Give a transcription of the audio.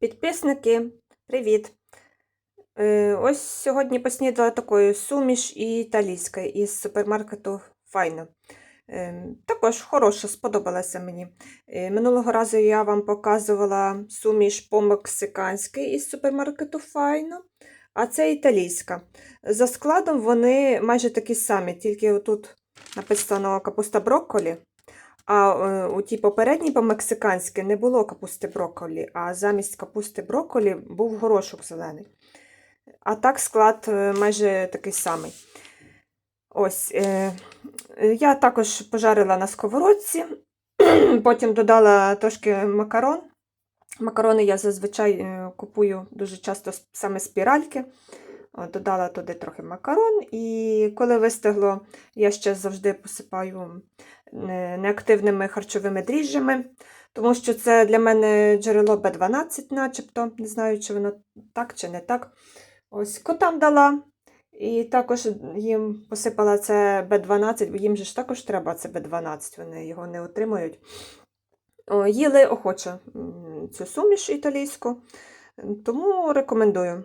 Підписники, привіт! Е, Ось сьогодні поснідала такою суміш італійська із супермаркету Файно. Е, Також хороша, сподобалася мені. Е, Минулого разу я вам показувала суміш по-мексиканськи із супермаркету Файно, а це італійська. За складом вони майже такі самі, тільки отут написано капуста брокколі. А е, у тій попередній по-мексиканськи не було капусти брокколі, а замість капусти брокколі був горошок зелений. А так склад е, майже такий самий. Ось, е, я також пожарила на сковородці, потім додала трошки макарон. Макарони я зазвичай купую дуже часто саме спіральки. От, Додала туди трохи макарон, і коли вистигло, я ще завжди посипаю неактивними харчовими дріжджами, тому що це для мене джерело Б12, начебто. Не знаю, чи воно так чи не так. Ось котам дала. І також їм посипала це Б12, бо їм же ж також треба це Б12, вони його не отримують. Їли охоче цю суміш італійську, тому рекомендую.